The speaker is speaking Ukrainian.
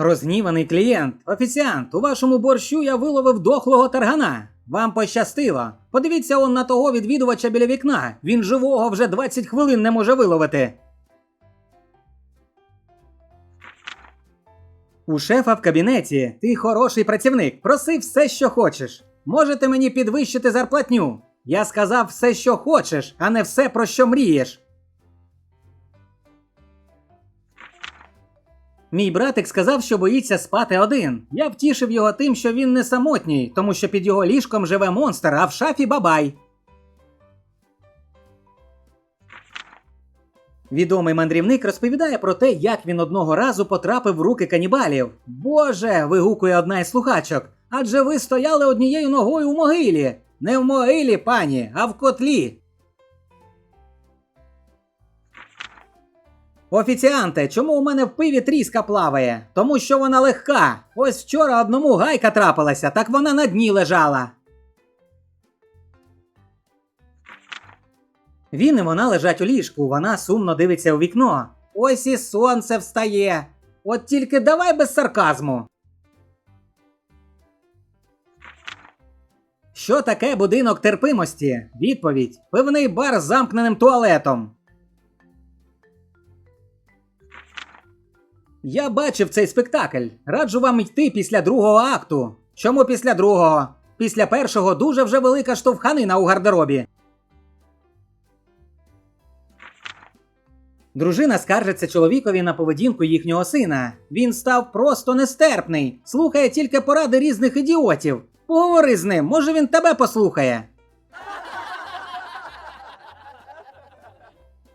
Розгніваний клієнт, офіціант, у вашому борщу я виловив дохлого таргана. Вам пощастило. Подивіться он на того відвідувача біля вікна. Він живого вже 20 хвилин не може виловити. У шефа в кабінеті ти хороший працівник. Проси все, що хочеш. Можете мені підвищити зарплатню. Я сказав все, що хочеш, а не все, про що мрієш. Мій братик сказав, що боїться спати один. Я втішив його тим, що він не самотній, тому що під його ліжком живе монстр, а в шафі бабай. Відомий мандрівник розповідає про те, як він одного разу потрапив в руки канібалів. Боже. вигукує одна із слухачок. Адже ви стояли однією ногою у могилі. Не в могилі, пані, а в котлі. Офіціанте, чому у мене в пиві тріска плаває? Тому що вона легка. Ось вчора одному гайка трапилася, так вона на дні лежала. Він і вона лежать у ліжку, вона сумно дивиться у вікно. Ось і сонце встає. От тільки давай без сарказму. Що таке будинок терпимості? Відповідь: пивний бар з замкненим туалетом. Я бачив цей спектакль. Раджу вам йти після другого акту. Чому після другого? Після першого дуже вже велика штовханина у гардеробі. Дружина скаржиться чоловікові на поведінку їхнього сина. Він став просто нестерпний, слухає тільки поради різних ідіотів. Поговори з ним, може він тебе послухає.